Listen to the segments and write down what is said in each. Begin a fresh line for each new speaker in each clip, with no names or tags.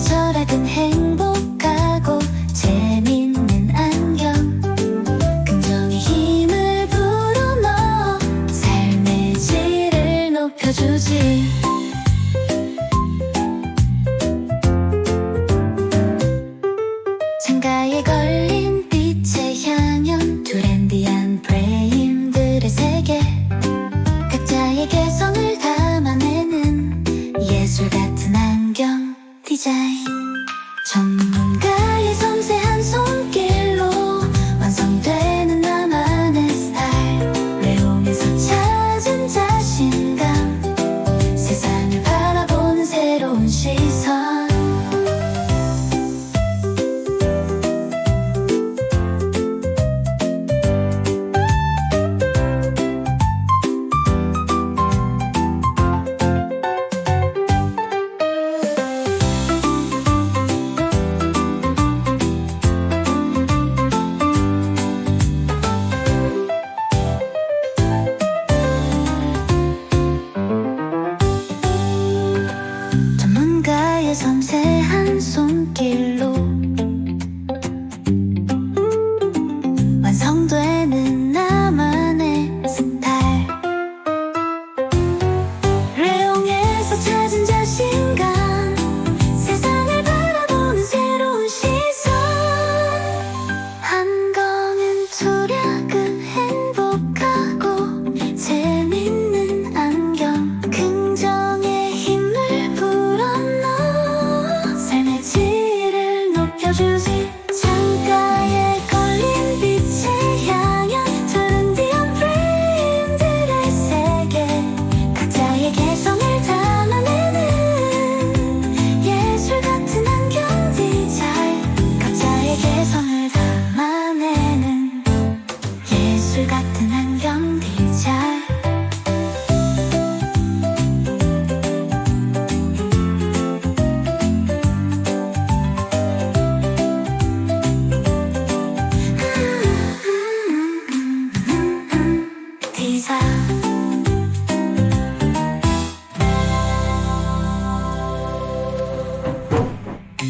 계절하든 행복하고 재밌는 안경. 긍정의 힘을 불어넣어 삶의 질을 높여주지. 밤새 디자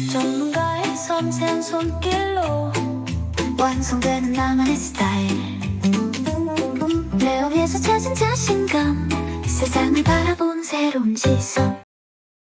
전문가의 섬세한 손길로 완성되는 나만의 스타일. 레오에서 찾은 자신감 세상을 바라보는 새로운 시선